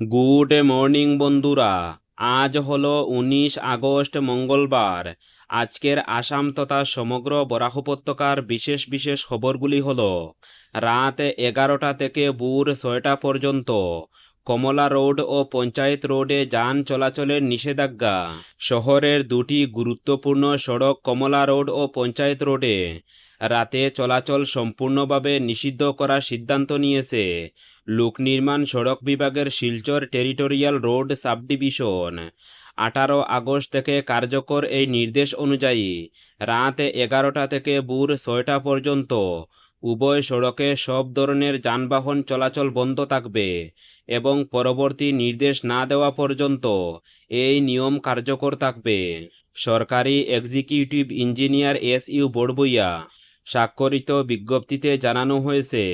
Good morning বন্ধুরা। আজ হলো উনিশ আগস্ট মঙ্গলবার। আজকের আসাম তথা সমগ্র বরাহ উপত্যকার বিশেষ বিশেষ খবরগুলি হল, রাত এগারোটা থেকে ভোর ছয়টা পর্যন্ত কমলা রোড ও পঞ্চায়েত রোডে যান চলাচলের নিষেধাজ্ঞা। শহরের দুটি গুরুত্বপূর্ণ সড়ক কমলা রোড ও পঞ্চায়েত রোডে। রাতে চলাচল সম্পূর্ণভাবে নিষিদ্ধ করার সিদ্ধান্ত নিয়েছে লোক নির্মাণ সড়ক বিভাগের শিলচর টেরিটোরিয়াল রোড সাবডিভিশন। আঠারো আগস্ট থেকে কার্যকর এই নির্দেশ অনুযায়ী রাত এগারোটা থেকে ভোর ছয়টা পর্যন্ত উভয় সড়কে সব ধরনের যানবাহন চলাচল বন্ধ থাকবে এবং পরবর্তী নির্দেশ না দেওয়া পর্যন্ত এই নিয়ম কার্যকর থাকবে। সরকারি এক্সিকিউটিভ ইঞ্জিনিয়ার এস ইউ বড়বইয়া স্বাক্ষরিত বিজ্ঞপ্তিতে জানানো হয়েছে,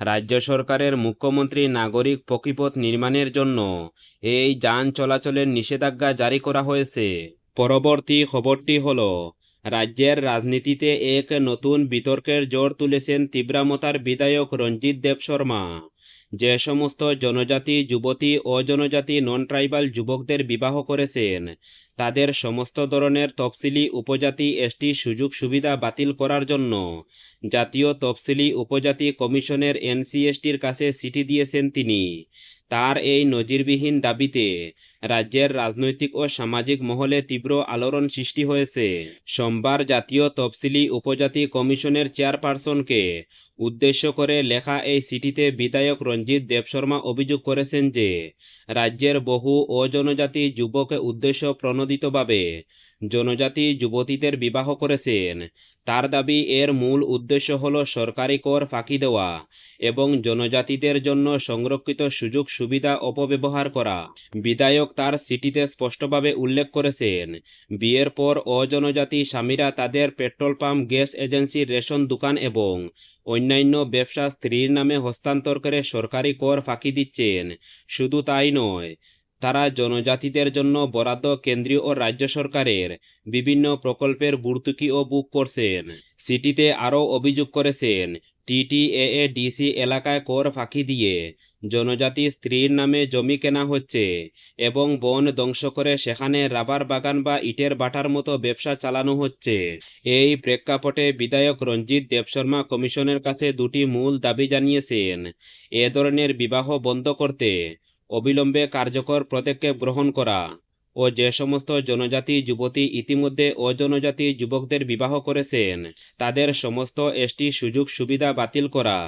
রাজ্য সরকারের মুখ্যমন্ত্রী নাগরিক পকিপথ নির্মাণের জন্য এই যান চলাচলের নিষেধাজ্ঞা জারি করা হয়েছে। পরবর্তী খবরটি হল রাজ্যের রাজনীতিতে এক নতুন বিতর্কের জোর তুলেছেন তীব্রামতার বিধায়ক রঞ্জিত দেব শর্মা। যে সমস্ত জনজাতি, যুবতী ও জনজাতি নন ট্রাইবাল যুবকদের বিবাহ করেছেন। তাদের সমস্ত ধরনের তফসিলি উপজাতি এসটি সুযোগ সুবিধা বাতিল করার জন্য। জাতীয় তফসিলি উপজাতি কমিশনের এনসিএসটির কাছে চিঠি দিয়েছেন তিনি। তার এই নজিরবিহীন দাবিতে রাজ্যের রাজনৈতিক ও সামাজিক মহলে তীব্র আলোড়ন সৃষ্টি হয়েছে। সোমবার জাতীয় তফসিলি উপজাতি কমিশনের চেয়ারপারসনকে উদ্দেশ্য করে লেখা এই চিঠিতে বিধায়ক রঞ্জিত দেবশর্মা অভিযোগ করেছেন যে, রাজ্যের বহু অজনজাতি যুবকের উদ্দেশ্য প্রণোদিতভাবে জনজাতি যুবতীদের বিবাহ করেছেন। তার দাবি, এর মূল উদ্দেশ্য হল সরকারি কর ফাঁকি দেওয়া এবং জনজাতিদের জন্য সংরক্ষিত সুযোগ সুবিধা অপব্যবহার করা। বিধায়ক তার সিটিতে স্পষ্টভাবে উল্লেখ করেছেন, বিয়ের পর অজনজাতি স্বামীরা তাদের petrol pump, gas agency, ration দোকান এবং অন্যান্য ব্যবসা স্ত্রীর নামে হস্তান্তর করে সরকারি কর ফাঁকি দিচ্ছেন। শুধু তাই নয় তারা জনজাতিদের জন্য বরাদ্দ কেন্দ্রীয় ও রাজ্য সরকারের বিভিন্ন প্রকল্পের ভর্তুকিও বুক করছেন। সিটিতে আরও অভিযোগ করেছেন টিটিএএ ডিসি এলাকায় কর ফাঁকি দিয়ে জনজাতি স্ত্রীর নামে জমি কেনা হচ্ছে এবং বন ধ্বংস করে সেখানে রাবার বাগান বা ইটের বাটার মতো ব্যবসা চালানো হচ্ছে। এই প্রেক্ষাপটে বিধায়ক রঞ্জিত দেবশর্মা কমিশনের কাছে দুটি মূল দাবি জানিয়েছেন, এ ধরনের বিবাহ বন্ধ করতে অবিলম্বে কার্যকর পদক্ষেপ গ্রহণ করা ও যে সমস্ত জনজাতি যুবতী ইতিমধ্যে অজনজাতি যুবকদের বিবাহ করেছেন, তাদের সমস্ত এসটি সুযোগ সুবিধা বাতিল করা।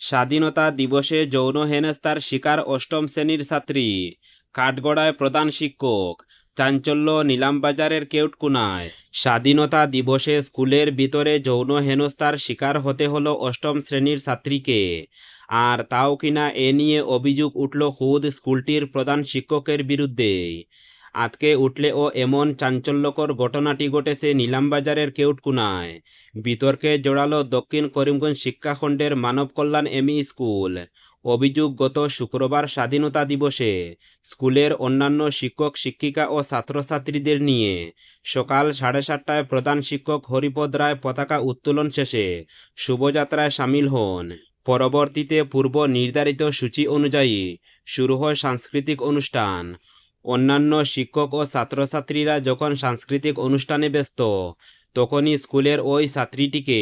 স্বাধীনতা দিবসে যৌন হেনস্তার শিকার অষ্টম শ্রেণির ছাত্রী, কাঠগড়ায় প্রধান শিক্ষক, চাঞ্চল্য নিলামবাজারের কেউটকুনায়। স্বাধীনতা দিবসে স্কুলের ভিতরে যৌন হেনস্তার শিকার হতে হলো অষ্টম শ্রেণির ছাত্রীকে। আর তাও কিনা এ নিয়ে অভিযোগ উঠল খুদ স্কুলটির প্রধান শিক্ষকের বিরুদ্ধে। আজকে উঠলে ও এমন চাঞ্চল্যকর ঘটনাটি ঘটেছে নিলামবাজারের কেউটকুনায়। বিতর্কে জড়ালো দক্ষিণ করিমগঞ্জ শিক্ষাখণ্ডের মানব কল্যাণ এমই স্কুল। অভিযোগ গত শুক্রবার স্বাধীনতা দিবসে। স্কুলের অন্যান্য শিক্ষক, শিক্ষিকা ও ছাত্রছাত্রীদের নিয়ে। সকাল সাড়ে সাতটায় প্রধান শিক্ষক হরিপদ রায় পতাকা উত্তোলন শেষে শুভযাত্রায় সামিল হন। পরবর্তীতে পূর্ব নির্ধারিত সূচি অনুযায়ী শুরু হয় সাংস্কৃতিক অনুষ্ঠান। অন্যান্য শিক্ষক ও ছাত্রছাত্রীরা যখন সাংস্কৃতিক অনুষ্ঠানে ব্যস্ত তখনই স্কুলের ওই ছাত্রীটিকে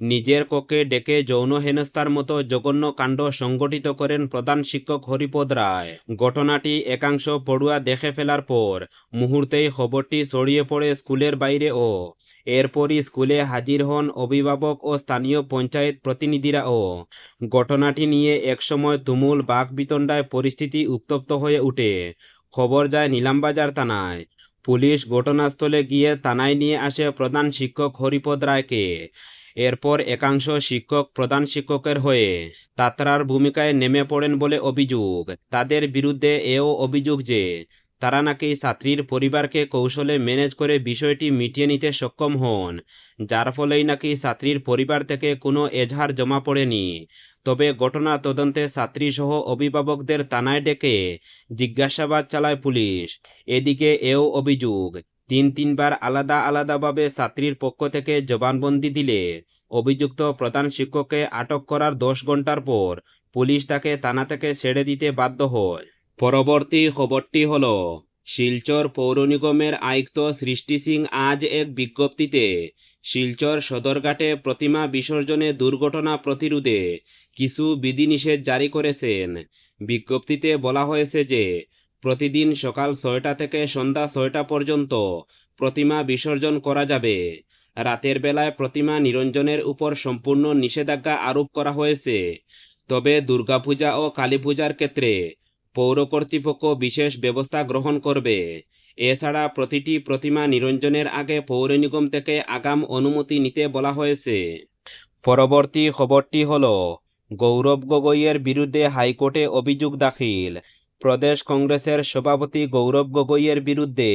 নিজের কক্ষে ডেকে যৌন হেনস্থার মতো জঘন্য কাণ্ড সংগঠিত করেন প্রধান শিক্ষক হরিপদ রায়। ঘটনাটি একাংশ পড়ুয়া দেখে ফেলার পর মুহূর্তেই খবরটি ছড়িয়ে পড়ে স্কুলের বাইরে ও এরপরই স্কুলে হাজির হন অভিভাবক ও স্থানীয় পঞ্চায়েত প্রতিনিধিরা প্রতিনিধিরাও ঘটনাটি নিয়ে একসময় তুমুল বাঘ বিতণ্ডায় পরিস্থিতি উত্তপ্ত হয়ে ওঠে খবর যায় নিলামবাজার থানায়। পুলিশ ঘটনাস্থলে গিয়ে থানায় নিয়ে আসে প্রধান শিক্ষক হরিপদ রায়কে। এরপর একাংশ শিক্ষক প্রধান শিক্ষকের হয়ে তাত্রার ভূমিকায় নেমে পড়েন বলে অভিযোগ। তাদের বিরুদ্ধে এও অভিযোগ যে তারা নাকি ছাত্রীর পরিবারকে কৌশলে ম্যানেজ করে বিষয়টি মিটিয়ে নিতে সক্ষম হন, যার ফলেই নাকি ছাত্রীর পরিবার থেকে কোনো এজাহার জমা পড়েনি। তবে ঘটনা তদন্তে ছাত্রীসহ অভিভাবকদের থানায় ডেকে জিজ্ঞাসাবাদ চালায় পুলিশ। এদিকে এও অভিযোগ, তিন তিনবার আলাদা আলাদাভাবে ছাত্রীর পক্ষ থেকে জবানবন্দি দিলে অভিযুক্ত প্রধান শিক্ষককে আটক করার দশ ঘণ্টার পর পুলিশ তাকে থানা থেকে ছেড়ে দিতে বাধ্য হয়। পরবর্তী খবরটি হল, শিলচর পৌর নিগমের আয়ুক্ত সৃষ্টি সিং আজ এক বিজ্ঞপ্তিতে, শিলচর সদরঘাটে প্রতিমা বিসর্জনে দুর্ঘটনা প্রতিরোধে কিছু বিধিনিষেধ জারি করেছেন। বিজ্ঞপ্তিতে বলা হয়েছে যে, প্রতিদিন সকাল ছয়টা থেকে সন্ধ্যা ছয়টা পর্যন্ত প্রতিমা বিসর্জন করা যাবে। রাতের বেলায় প্রতিমা নিরঞ্জনের উপর সম্পূর্ণ নিষেধাজ্ঞা আরোপ করা হয়েছে। তবে দুর্গাপূজা ও কালীপূজার ক্ষেত্রে পৌর কর্তৃপক্ষ বিশেষ ব্যবস্থা গ্রহণ করবে। এছাড়া প্রতিটি প্রতিমা নিরঞ্জনের আগে পৌর নিগম থেকে আগাম অনুমতি নিতে বলা হয়েছে। পরবর্তী খবরটি হল, গৌরব গগৈয়ের বিরুদ্ধে হাইকোর্টে অভিযোগ দাখিল। প্রদেশ কংগ্রেসের সভাপতি গৌরব গগৈয়ের বিরুদ্ধে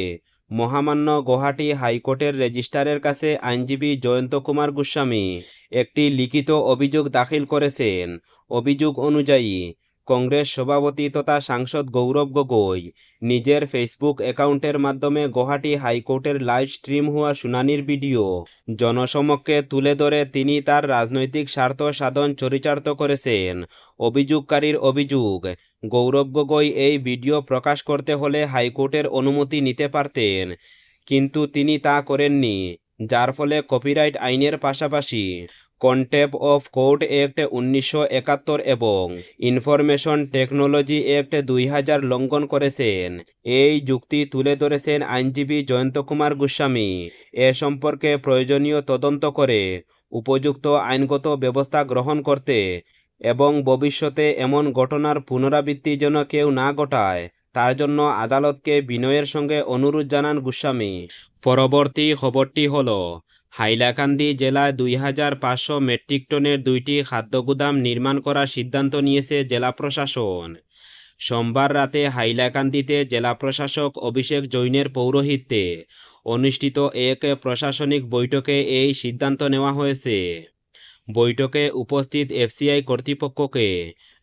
মহামান্য গুয়াহাটি হাইকোর্টের রেজিস্ট্রারের কাছে আইনজীবী জয়ন্ত কুমার গোস্বামী একটি লিখিত অভিযোগ দাখিল করেছেন। অভিযোগ অনুযায়ী কংগ্রেস সভাপতি তথা সাংসদ গৌরব গগৈ। নিজের ফেসবুক অ্যাকাউন্টের মাধ্যমে গুয়াহাটি হাইকোর্টের লাইভ স্ট্রিম হওয়া শুনানির ভিডিও। জনসমক্ষে তুলে ধরে তিনি তার রাজনৈতিক স্বার্থ সাধন চরিচার্থ করেছেন। অভিযোগকারীর অভিযোগ, গৌরব গগৈ এই ভিডিও প্রকাশ করতে হলে হাইকোর্টের অনুমতি নিতে পারতেন, কিন্তু তিনি তা করেননি, যার ফলে কপিরাইট আইনের পাশাপাশি কন্টেপ অফ কোর্ট অ্যাক্ট উনিশশো একাত্তর এবং ইনফরমেশন টেকনোলজি অ্যাক্ট দুই হাজার লঙ্ঘন করেছেন। এই যুক্তি তুলে ধরেছেন আইনজীবী জয়ন্ত কুমার গোস্বামী। এ সম্পর্কে প্রয়োজনীয় তদন্ত করে উপযুক্ত আইনগত ব্যবস্থা গ্রহণ করতে এবং ভবিষ্যতে এমন ঘটনার পুনরাবৃত্তি যেন কেউ না ঘটায়, তার জন্য আদালতকে বিনয়ের সঙ্গে অনুরোধ জানান গোস্বামী। পরবর্তী খবরটি হল হাইলাকান্দি জেলায় দুই হাজার পাঁচশো মেট্রিক টনের দুইটি খাদ্যগুদাম নির্মাণ করার সিদ্ধান্ত নিয়েছে জেলা প্রশাসন। সোমবার রাতে হাইলাকান্দিতে জেলা প্রশাসক অভিষেক জৈনের পৌরোহিত্যে অনুষ্ঠিত এক প্রশাসনিক বৈঠকে এই সিদ্ধান্ত নেওয়া হয়েছে। বৈঠকে উপস্থিত এফসিআই কর্তৃপক্ষকে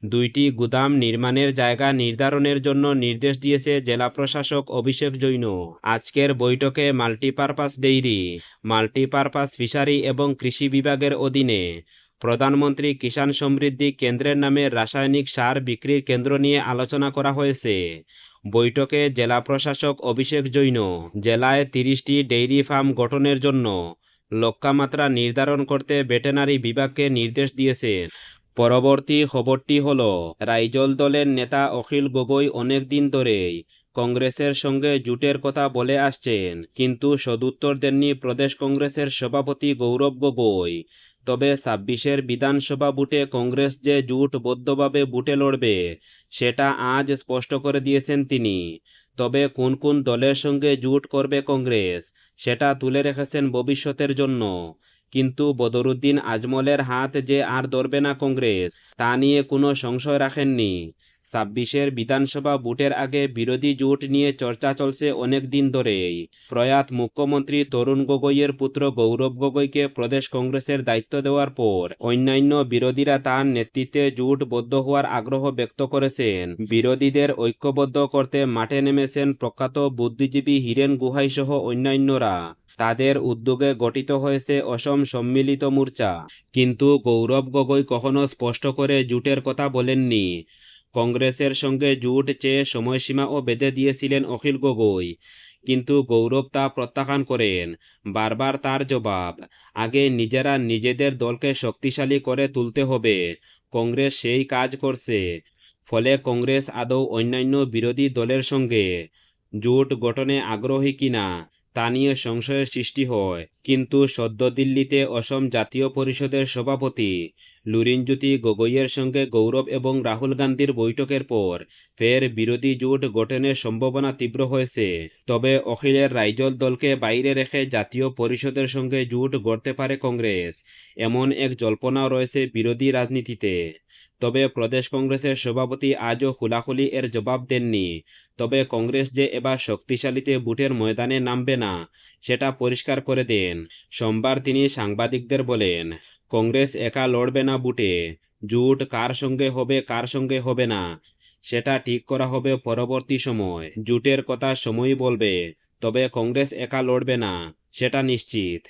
দুইটি গুদাম নির্মাণের জায়গা নির্ধারণের জন্য নির্দেশ দিয়েছে জেলা প্রশাসক অভিষেক জৈন। আজকের বৈঠকে মাল্টিপারপাস ডেইরি, মাল্টিপারপাস ফিশারি এবং কৃষি বিভাগের অধীনে প্রধানমন্ত্রী কিষাণ সমৃদ্ধি কেন্দ্রের নামে রাসায়নিক সার বিক্রির কেন্দ্র নিয়ে আলোচনা করা হয়েছে। বৈঠকে জেলা প্রশাসক অভিষেক জৈন, জেলায় তিরিশটি ডেইরি ফার্ম গঠনের জন্য লক্ষ্যমাত্রা নির্ধারণ করতে ভেটেনারি বিভাগকে নির্দেশ দিয়েছে। পরবর্তী খবরটি হল, রাইজল দলের নেতা অখিল গগৈ অনেক দিন ধরেই কংগ্রেসের সঙ্গে জুটের কথা বলে আসছেন, কিন্তু সদুত্তর দেননি প্রদেশ কংগ্রেসের সভাপতি গৌরব গগৈ। তবে ছাব্বিশের বিধানসভা বুটে কংগ্রেস যে জোটবদ্ধভাবে বুটে লড়বে, সেটা আজ স্পষ্ট করে দিয়েছেন তিনি। তবে কোন কোন দলের সঙ্গে জোট করবে কংগ্রেস, সেটা তুলে রেখেছেন ভবিষ্যতের জন্য। কিন্তু বদরুদ্দিন আজমলের হাত যে আর ধরবে না কংগ্রেস, তা নিয়ে কোনো সংশয় রাখেননি। ছাব্বিশের বিধানসভা ভোটের আগে বিরোধী জোট নিয়ে চর্চা চলছে অনেক দিন ধরেই। প্রয়াত মুখ্যমন্ত্রী তরুণ গগৈয়ের পুত্র গৌরব গগৈকে প্রদেশ কংগ্রেসের দায়িত্ব দেওয়ার পর অন্যান্য বিরোধীরা তার নেতৃত্বে জোটবদ্ধ হওয়ার আগ্রহ ব্যক্ত করেছেন। বিরোধীদের ঐক্যবদ্ধ করতে মাঠে নেমেছেন প্রখ্যাত বুদ্ধিজীবী হীরেন গুহাই সহ অন্যান্যরা। তাদের উদ্যোগে গঠিত হয়েছে অসম সম্মিলিত মোর্চা। কিন্তু গৌরব গগৈ কখনো স্পষ্ট করে জুটের কথা বলেননি। কংগ্রেসের সঙ্গে জোট চেয়ে সময়সীমাও বেঁধে দিয়েছিলেন অখিল গগৈ। কিন্তু গৌরব তা প্রত্যাখ্যান করেন। বারবার তার জবাব, আগে নিজেরা নিজেদের দলকে শক্তিশালী করে তুলতে হবে। কংগ্রেস সেই কাজ করছে। ফলে কংগ্রেস আদৌ অন্যান্য বিরোধী দলের সঙ্গে জোট গঠনে আগ্রহী কিনা তা নিয়ে সংশয়ের সৃষ্টি হয়। কিন্তু সদ্য দিল্লিতে অসম জাতীয় পরিষদের সভাপতি লুরিনজ্যোতি গগৈয়ের সঙ্গে গৌরব এবং রাহুল গান্ধীর বৈঠকের পর ফের বিরোধী জোট গঠনের সম্ভাবনা তীব্র হয়েছে। তবে অখিলের রাইজল দলকে বাইরে রেখে জাতীয় পরিষদের সঙ্গে জোট গড়তে পারে কংগ্রেস, এমন এক জল্পনাও রয়েছে বিরোধী রাজনীতিতে। তবে প্রদেশ কংগ্রেসের সভাপতি আজও খোলাখুলি এর জবাব দেননি। তবে কংগ্রেস যে এবার শক্তিশালীতে বুটের ময়দানে নামবে না, সেটা পরিষ্কার করে দেন। সোমবার তিনি সাংবাদিকদের বলেন কংগ্রেস একা লড়বে না বুটে, জোট কার সঙ্গে হবে, কার সঙ্গে হবে না, সেটা ঠিক করা হবে পরবর্তী সময়। জুটের কথা সময়ই বলবে, তবে কংগ্রেস একা লড়বে না, সেটা নিশ্চিত।